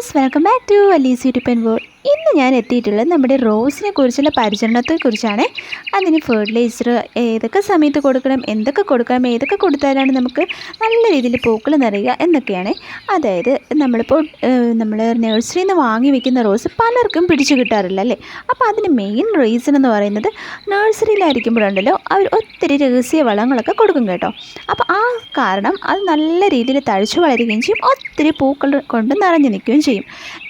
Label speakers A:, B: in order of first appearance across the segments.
A: viewers welcome back to Alees YouTube and world ഇന്ന് ഞാൻ എത്തിയിട്ടുള്ളത് നമ്മുടെ റോസിനെ കുറിച്ചുള്ള പരിചരണത്തെക്കുറിച്ചാണ് അതിന് ഫെർട്ടിലൈസർ ഏതൊക്കെ സമയത്ത് കൊടുക്കണം എന്തൊക്കെ കൊടുക്കണം ഏതൊക്കെ കൊടുത്താലാണ് നമുക്ക് നല്ല രീതിയിൽ പൂക്കൾ നിറയുക എന്നൊക്കെയാണ് അതായത് നമ്മളിപ്പോൾ നമ്മൾ നഴ്സറിയിൽ നിന്ന് വാങ്ങി വെക്കുന്ന റോസ് പലർക്കും പിടിച്ചു കിട്ടാറില്ല അല്ലേ അപ്പോൾ അതിന് മെയിൻ റീസൺ എന്ന് പറയുന്നത് നഴ്സറിയിലായിരിക്കുമ്പോഴുണ്ടല്ലോ അവർ ഒത്തിരി രഹസ്യ വളങ്ങളൊക്കെ കൊടുക്കും കേട്ടോ അപ്പോൾ ആ കാരണം അത് നല്ല രീതിയിൽ തഴച്ചു വളരുകയും ചെയ്യും ഒത്തിരി പൂക്കൾ കൊണ്ട് നിറഞ്ഞു നിൽക്കുകയും ചെയ്യും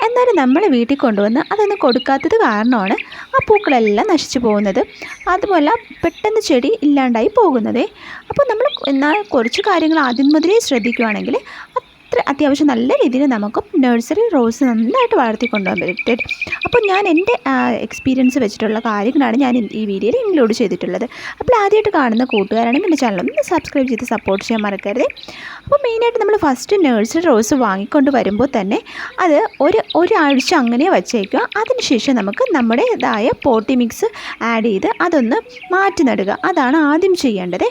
A: എന്നാലും നമ്മൾ വീട്ടിൽ കൊണ്ടുവന്ന് അതൊന്നും കൊടുക്കാത്തത് കാരണമാണ് ആ പൂക്കളെല്ലാം നശിച്ചു പോകുന്നത് അതുപോലെ പെട്ടെന്ന് ചെടി ഇല്ലാണ്ടായി പോകുന്നത് അപ്പോൾ നമ്മൾ എന്നാൽ കുറച്ച് കാര്യങ്ങൾ ആദ്യം മുതലേ ശ്രദ്ധിക്കുവാണെങ്കിൽ അത്ര അത്യാവശ്യം നല്ല രീതിയിൽ നമുക്ക് നഴ്സറി റോസ് നന്നായിട്ട് വളർത്തിക്കൊണ്ടുപോകാൻ പറ്റും അപ്പോൾ ഞാൻ എൻ്റെ എക്സ്പീരിയൻസ് വെച്ചിട്ടുള്ള കാര്യങ്ങളാണ് ഞാൻ ഈ വീഡിയോയിൽ ഇൻക്ലൂഡ് ചെയ്തിട്ടുള്ളത് അപ്പോൾ ആദ്യമായിട്ട് കാണുന്ന കൂട്ടുകാരാണെങ്കിൽ എൻ്റെ ചാനൽ ഒന്ന് സബ്സ്ക്രൈബ് ചെയ്ത് സപ്പോർട്ട് ചെയ്യാൻ മറക്കരുത് അപ്പോൾ മെയിനായിട്ട് നമ്മൾ ഫസ്റ്റ് നഴ്സറി റോസ് വാങ്ങിക്കൊണ്ട് വരുമ്പോൾ തന്നെ അത് ഒരു ഒരാഴ്ച അങ്ങനെ വച്ചേക്കുക അതിനുശേഷം നമുക്ക് നമ്മുടേതായ പോട്ടി മിക്സ് ആഡ് ചെയ്ത് അതൊന്ന് മാറ്റി നടുക അതാണ് ആദ്യം ചെയ്യേണ്ടത്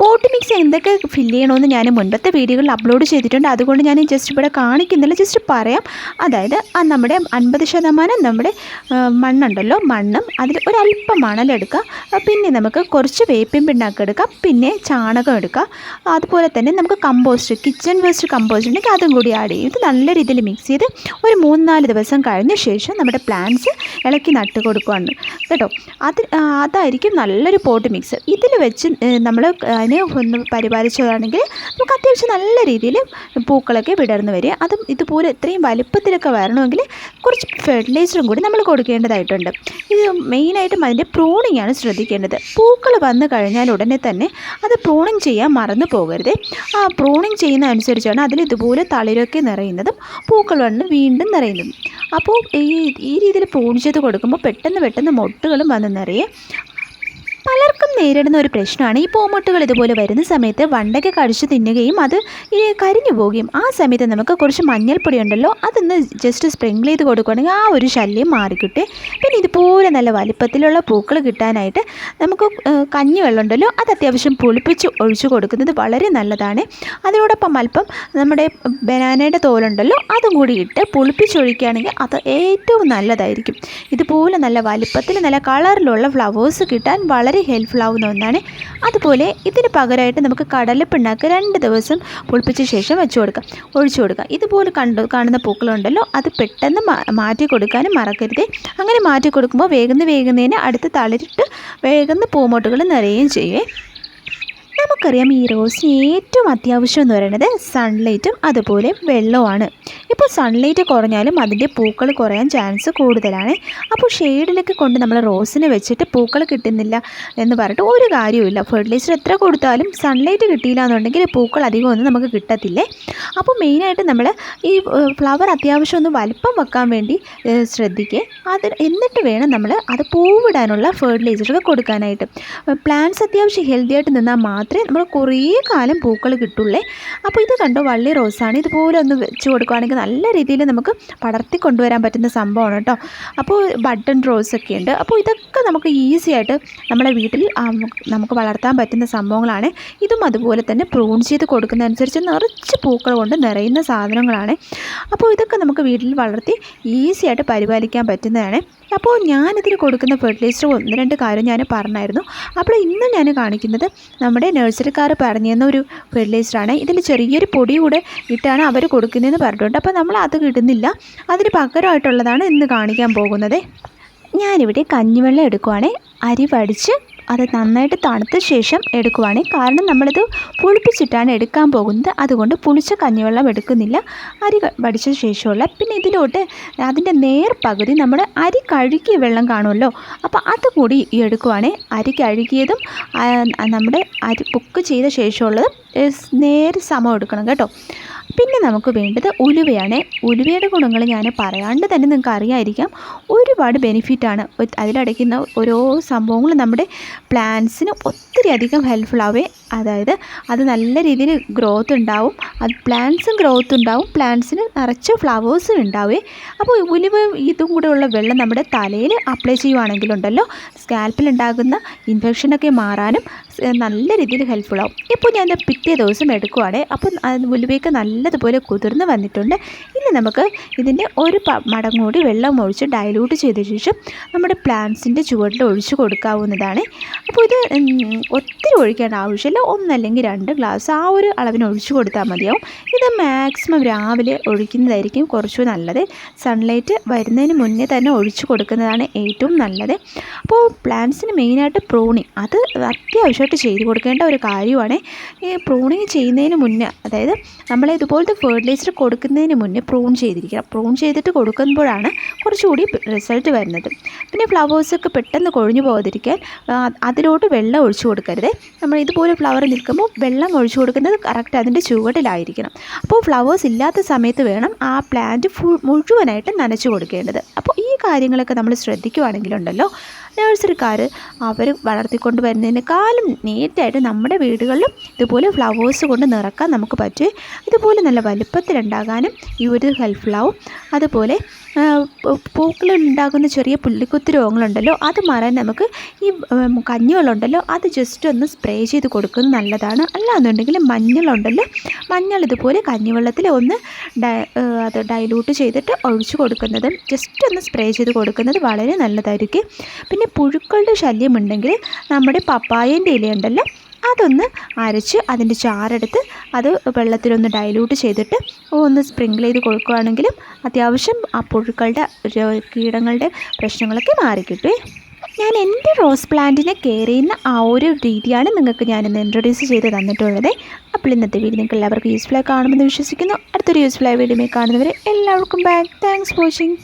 A: പോട്ട് മിക്സ് എന്തൊക്കെ ഫില്ല് ചെയ്യണമെന്ന് ഞാൻ മുൻപത്തെ വീഡിയോകളിൽ അപ്ലോഡ് ചെയ്തിട്ടുണ്ട് അതുകൊണ്ട് ഞാൻ ജസ്റ്റ് ഇവിടെ കാണിക്കുന്നില്ല ജസ്റ്റ് പറയാം അതായത് ആ നമ്മുടെ അൻപത് ശതമാനം നമ്മുടെ മണ്ണുണ്ടല്ലോ മണ്ണും അതിൽ ഒരല്പം മണൽ എടുക്കുക പിന്നെ നമുക്ക് കുറച്ച് വേപ്പിൻ പിണ്ണാക്ക് എടുക്കാം പിന്നെ ചാണകം എടുക്കാം അതുപോലെ തന്നെ നമുക്ക് കമ്പോസ്റ്റ് കിച്ചൺ വേസ്റ്റ് കമ്പോസ്റ്റ് ഉണ്ടെങ്കിൽ അതും കൂടി ആഡ് ചെയ്യും ഇത് നല്ല രീതിയിൽ മിക്സ് ചെയ്ത് ഒരു മൂന്ന് നാല് ദിവസം കഴിഞ്ഞ ശേഷം നമ്മുടെ പ്ലാന്റ്സ് ഇളക്കി നട്ട് കൊടുക്കുകയാണ് കേട്ടോ അത് അതായിരിക്കും നല്ലൊരു പോട്ട് മിക്സ് ഇതിൽ വെച്ച് നമ്മൾ അതിനെ ഒന്ന് പരിപാലിച്ചു വരികയാണെങ്കിൽ നമുക്ക് അത്യാവശ്യം നല്ല രീതിയിൽ പൂക്കളൊക്കെ വിടർന്നു വരിക അതും ഇതുപോലെ ഇത്രയും വലുപ്പത്തിലൊക്കെ വരണമെങ്കിൽ കുറച്ച് ഫെർട്ടിലൈസറും കൂടി നമ്മൾ കൊടുക്കേണ്ടതായിട്ടുണ്ട് ഇത് മെയിനായിട്ടും അതിൻ്റെ പ്രൂണിംഗ് ആണ് ശ്രദ്ധിക്കേണ്ടത് പൂക്കൾ വന്നു കഴിഞ്ഞാൽ ഉടനെ തന്നെ അത് പ്രൂണിങ് ചെയ്യാൻ മറന്നു പോകരുത് ആ പ്രൂണിങ് ചെയ്യുന്ന അനുസരിച്ചാണ് അതിൽ ഇതുപോലെ തളിരൊക്കെ നിറയുന്നതും പൂക്കൾ വന്ന് വീണ്ടും നിറയുന്നതും അപ്പോൾ ഈ ഈ രീതിയിൽ പ്രൂൺ ചെയ്ത് കൊടുക്കുമ്പോൾ പെട്ടെന്ന് പെട്ടെന്ന് മൊട്ടുകളും വന്ന് നിറയെ പലർക്കും നേരിടുന്ന ഒരു പ്രശ്നമാണ് ഈ പോമൊട്ടുകൾ ഇതുപോലെ വരുന്ന സമയത്ത് വണ്ടയ്ക്ക് കഴിച്ച് തിന്നുകയും അത് കരിഞ്ഞു പോവുകയും ആ സമയത്ത് നമുക്ക് കുറച്ച് മഞ്ഞൾപ്പൊടി ഉണ്ടല്ലോ അതൊന്ന് ജസ്റ്റ് സ്പ്രിങ്കിൾ ചെയ്ത് കൊടുക്കുകയാണെങ്കിൽ ആ ഒരു ശല്യം മാറിക്കിട്ടെ പിന്നെ ഇതുപോലെ നല്ല വലിപ്പത്തിലുള്ള പൂക്കൾ കിട്ടാനായിട്ട് നമുക്ക് വെള്ളം ഉണ്ടല്ലോ അത് അത്യാവശ്യം പുളിപ്പിച്ച് ഒഴിച്ചു കൊടുക്കുന്നത് വളരെ നല്ലതാണ് അതിനോടൊപ്പം അല്പം നമ്മുടെ ബനാനയുടെ തോലുണ്ടല്ലോ അതും കൂടി ഇട്ട് പുളിപ്പിച്ചൊഴിക്കുകയാണെങ്കിൽ അത് ഏറ്റവും നല്ലതായിരിക്കും ഇതുപോലെ നല്ല വലിപ്പത്തിൽ നല്ല കളറിലുള്ള ഫ്ലവേഴ്സ് കിട്ടാൻ വളരെ ഹെൽപ്ഫുൾ എടുക്കാവുന്ന ഒന്നാണ് അതുപോലെ ഇതിന് പകരമായിട്ട് നമുക്ക് കടലപ്പിണ്ണാക്ക് രണ്ട് ദിവസം പൊളിപ്പിച്ച ശേഷം വെച്ചു കൊടുക്കാം ഒഴിച്ചു കൊടുക്കാം ഇതുപോലെ കണ്ടു കാണുന്ന പൂക്കളുണ്ടല്ലോ അത് പെട്ടെന്ന് മാറ്റി കൊടുക്കാനും മറക്കരുത് അങ്ങനെ മാറ്റി കൊടുക്കുമ്പോൾ വേഗം വേഗുന്നതിന് അടുത്ത് തളിരിട്ട് വേഗം പൂമോട്ടുകൾ നിറയുകയും ചെയ്യേ നമുക്കറിയാം ഈ റോസിന് ഏറ്റവും അത്യാവശ്യം എന്ന് പറയുന്നത് സൺലൈറ്റും അതുപോലെ വെള്ളവുമാണ് ഇപ്പോൾ സൺലൈറ്റ് കുറഞ്ഞാലും അതിൻ്റെ പൂക്കൾ കുറയാൻ ചാൻസ് കൂടുതലാണ് അപ്പോൾ ഷെയ്ഡിലൊക്കെ കൊണ്ട് നമ്മൾ റോസിനെ വെച്ചിട്ട് പൂക്കൾ കിട്ടുന്നില്ല എന്ന് പറഞ്ഞിട്ട് ഒരു കാര്യവുമില്ല ഫെർട്ടിലൈസർ എത്ര കൊടുത്താലും സൺലൈറ്റ് കിട്ടിയില്ല എന്നുണ്ടെങ്കിൽ പൂക്കൾ അധികം ഒന്നും നമുക്ക് കിട്ടത്തില്ലേ അപ്പോൾ മെയിനായിട്ട് നമ്മൾ ഈ ഫ്ലവർ അത്യാവശ്യം ഒന്ന് വലിപ്പം വെക്കാൻ വേണ്ടി ശ്രദ്ധിക്കുക അത് എന്നിട്ട് വേണം നമ്മൾ അത് പൂവിടാനുള്ള ഫെർട്ടിലൈസറൊക്കെ കൊടുക്കാനായിട്ട് പ്ലാന്റ്സ് അത്യാവശ്യം ഹെൽത്തി ആയിട്ട് നിന്നാൽ മാത്രമേ നമ്മൾ കുറേ കാലം പൂക്കൾ കിട്ടുള്ളേ അപ്പോൾ ഇത് കണ്ടോ വള്ളി റോസാണ് ഇതുപോലെ ഒന്ന് വെച്ച് കൊടുക്കുകയാണെങ്കിൽ നല്ല രീതിയിൽ നമുക്ക് പടർത്തി കൊണ്ടുവരാൻ പറ്റുന്ന സംഭവമാണ് കേട്ടോ അപ്പോൾ ബട്ടൺ റോസ് ഒക്കെ ഉണ്ട് അപ്പോൾ ഇതൊക്കെ നമുക്ക് ഈസി ആയിട്ട് നമ്മുടെ വീട്ടിൽ നമുക്ക് വളർത്താൻ പറ്റുന്ന സംഭവങ്ങളാണ് ഇതും അതുപോലെ തന്നെ പ്രൂൺ ചെയ്ത് കൊടുക്കുന്നതനുസരിച്ച് നിറ നിറച്ച് പൂക്കൾ കൊണ്ട് നിറയുന്ന സാധനങ്ങളാണ് അപ്പോൾ ഇതൊക്കെ നമുക്ക് വീട്ടിൽ വളർത്തി ഈസി ആയിട്ട് പരിപാലിക്കാൻ പറ്റുന്നതാണ് അപ്പോൾ ഞാനിതിന് കൊടുക്കുന്ന ഫെർട്ടിലൈസർ ഒന്ന് രണ്ട് കാര്യം ഞാൻ പറഞ്ഞായിരുന്നു അപ്പോൾ ഇന്ന് ഞാൻ കാണിക്കുന്നത് നമ്മുടെ നഴ്സറിക്കാർ പറഞ്ഞു തന്ന ഒരു ഫെർട്ടിലൈസറാണ് ഇതിൻ്റെ ചെറിയൊരു പൊടി കൂടെ ഇട്ടാണ് അവർ കൊടുക്കുന്നതെന്ന് പറഞ്ഞിട്ടുണ്ട് അപ്പോൾ നമ്മൾ അത് കിട്ടുന്നില്ല അതിന് പകരമായിട്ടുള്ളതാണ് ഇന്ന് കാണിക്കാൻ പോകുന്നത് ഞാനിവിടെ കഞ്ഞിവെള്ളം എടുക്കുവാണെങ്കിൽ അരി പഠിച്ച് അത് നന്നായിട്ട് തണുത്ത ശേഷം എടുക്കുവാണ് കാരണം നമ്മളിത് പുളിപ്പിച്ചിട്ടാണ് എടുക്കാൻ പോകുന്നത് അതുകൊണ്ട് പുളിച്ച കഞ്ഞിവെള്ളം എടുക്കുന്നില്ല അരി വടിച്ച ശേഷമുള്ള പിന്നെ ഇതിലോട്ട് അതിൻ്റെ നേർ പകുതി നമ്മൾ അരി കഴുകിയ വെള്ളം കാണുമല്ലോ അപ്പോൾ അതുകൂടി എടുക്കുവാണ് അരി കഴുകിയതും നമ്മുടെ അരി കുക്ക് ചെയ്ത ശേഷമുള്ളതും നേരെ സമം എടുക്കണം കേട്ടോ പിന്നെ നമുക്ക് വേണ്ടത് ഉലുവയാണ് ഉലുവയുടെ ഗുണങ്ങൾ ഞാൻ പറയാണ്ട് തന്നെ നിങ്ങൾക്ക് അറിയായിരിക്കാം ഒരുപാട് ബെനിഫിറ്റാണ് അതിലടയ്ക്കുന്ന ഓരോ സംഭവങ്ങളും നമ്മുടെ പ്ലാന്റ്സിന് ഒത്തിരി അധികം ഹെൽപ്ഫുൾ ആവുകയും അതായത് അത് നല്ല രീതിയിൽ ഗ്രോത്ത് ഉണ്ടാവും അത് പ്ലാന്റ്സും ഗ്രോത്ത് ഉണ്ടാവും പ്ലാന്റ്സിന് നിറച്ച് ഫ്ലവേഴ്സും ഉണ്ടാവേ അപ്പോൾ ഉലുവ ഇതും കൂടെയുള്ള വെള്ളം നമ്മുടെ തലയിൽ അപ്ലൈ ചെയ്യുവാണെങ്കിലുണ്ടല്ലോ സ്കാൽപ്പിൽ ഉണ്ടാകുന്ന ഇൻഫെക്ഷനൊക്കെ മാറാനും നല്ല രീതിയിൽ ഹെൽപ്ഫുൾ ആവും ഇപ്പോൾ ഞാൻ പിറ്റേ ദിവസം എടുക്കുവാണേ അപ്പോൾ ഉലുവയൊക്കെ നല്ലതുപോലെ കുതിർന്ന് വന്നിട്ടുണ്ട് ഇനി നമുക്ക് ഇതിൻ്റെ ഒരു മടങ്ങ് കൂടി വെള്ളം ഒഴിച്ച് ഡൈലൂട്ട് ചെയ്ത ശേഷം നമ്മുടെ പ്ലാന്റ്സിൻ്റെ ചുവട്ടിൽ ഒഴിച്ചു കൊടുക്കാവുന്നതാണ് അപ്പോൾ ഇത് ഒത്തിരി ഒഴിക്കേണ്ട ആവശ്യമില്ല ഒന്നല്ലെങ്കിൽ രണ്ട് ഗ്ലാസ് ആ ഒരു അളവിന് ഒഴിച്ചു കൊടുത്താൽ മതിയാവും ഇത് മാക്സിമം രാവിലെ ഒഴിക്കുന്നതായിരിക്കും കുറച്ചു നല്ലത് സൺലൈറ്റ് വരുന്നതിന് മുന്നേ തന്നെ ഒഴിച്ചു കൊടുക്കുന്നതാണ് ഏറ്റവും നല്ലത് അപ്പോൾ പ്ലാന്റ്സിന് മെയിനായിട്ട് പ്രൂണിങ് അത് അത്യാവശ്യമായിട്ട് ചെയ്തു കൊടുക്കേണ്ട ഒരു കാര്യമാണ് ഈ പ്രൂണിങ് ചെയ്യുന്നതിന് മുന്നേ അതായത് നമ്മൾ ഇതുപോലത്തെ ഫെർട്ടിലൈസർ കൊടുക്കുന്നതിന് മുന്നേ പ്രൂൺ ചെയ്തിരിക്കണം പ്രൂൺ ചെയ്തിട്ട് കൊടുക്കുമ്പോഴാണ് കുറച്ചുകൂടി റിസൾട്ട് വരുന്നത് പിന്നെ ഫ്ലവേഴ്സൊക്കെ പെട്ടെന്ന് കൊഴിഞ്ഞു പോകാതിരിക്കാൻ അതിൽ ഇതിലോട്ട് വെള്ളം ഒഴിച്ചു കൊടുക്കരുത് നമ്മൾ ഇതുപോലെ ഫ്ലവർ നിൽക്കുമ്പോൾ വെള്ളം ഒഴിച്ചു കൊടുക്കുന്നത് കറക്റ്റ് അതിൻ്റെ ചുവട്ടിലായിരിക്കണം അപ്പോൾ ഫ്ലവേഴ്സ് ഇല്ലാത്ത സമയത്ത് വേണം ആ പ്ലാന്റ് ഫുൾ മുഴുവനായിട്ട് നനച്ചു കൊടുക്കേണ്ടത് അപ്പോൾ ഈ കാര്യങ്ങളൊക്കെ നമ്മൾ ശ്രദ്ധിക്കുവാണെങ്കിലുണ്ടല്ലോ നേഴ്സറിക്കാര് അവർ വളർത്തിക്കൊണ്ട് വരുന്നതിനേക്കാളും നീറ്റായിട്ട് നമ്മുടെ വീടുകളിലും ഇതുപോലെ ഫ്ലവേഴ്സ് കൊണ്ട് നിറക്കാൻ നമുക്ക് പറ്റും ഇതുപോലെ നല്ല വലുപ്പത്തിലുണ്ടാകാനും ഈ ഒരു ഹെൽപ്ഫുള്ളാവും അതുപോലെ പൂക്കളുണ്ടാകുന്ന ചെറിയ പുള്ളിക്കുത്തി രോഗങ്ങളുണ്ടല്ലോ അത് മാറാൻ നമുക്ക് ഈ കഞ്ഞികളുണ്ടല്ലോ അത് ജസ്റ്റ് ഒന്ന് സ്പ്രേ ചെയ്ത് കൊടുക്കുന്നത് നല്ലതാണ് അല്ലാന്നുണ്ടെങ്കിൽ മഞ്ഞളുണ്ടല്ലോ മഞ്ഞൾ ഇതുപോലെ കഞ്ഞിവെള്ളത്തിൽ ഒന്ന് അത് ഡൈലൂട്ട് ചെയ്തിട്ട് ഒഴിച്ചു കൊടുക്കുന്നതും ജസ്റ്റ് ഒന്ന് സ്പ്രേ ചെയ്ത് കൊടുക്കുന്നത് വളരെ നല്ലതായിരിക്കും പിന്നെ അതിൻ്റെ പുഴുക്കളുടെ ശല്യമുണ്ടെങ്കിൽ നമ്മുടെ പപ്പായേൻ്റെ ഇലയുണ്ടല്ലോ അതൊന്ന് അരച്ച് അതിൻ്റെ ചാറെടുത്ത് അത് വെള്ളത്തിലൊന്ന് ഡൈലൂട്ട് ചെയ്തിട്ട് ഒന്ന് സ്പ്രിങ്കിൾ ചെയ്ത് കൊടുക്കുകയാണെങ്കിലും അത്യാവശ്യം ആ പുഴുക്കളുടെ കീടങ്ങളുടെ പ്രശ്നങ്ങളൊക്കെ മാറിക്കിട്ടേ ഞാൻ എൻ്റെ റോസ് പ്ലാന്റിനെ കെയർ ചെയ്യുന്ന ആ ഒരു രീതിയാണ് നിങ്ങൾക്ക് ഇന്ന് ഇൻട്രൊഡ്യൂസ് ചെയ്ത് തന്നിട്ടുള്ളത് അപ്പോൾ ഇന്നത്തെ വീഡിയോ നിങ്ങൾക്ക് എല്ലാവർക്കും യൂസ്ഫുൾ ആയി കാണുമെന്ന് വിശ്വസിക്കുന്നു അടുത്തൊരു യൂസ്ഫുൾ ആയ വീഡിയോ കാണുന്നവരെ എല്ലാവർക്കും ബൈ താങ്ക്സ് വാച്ചിങ്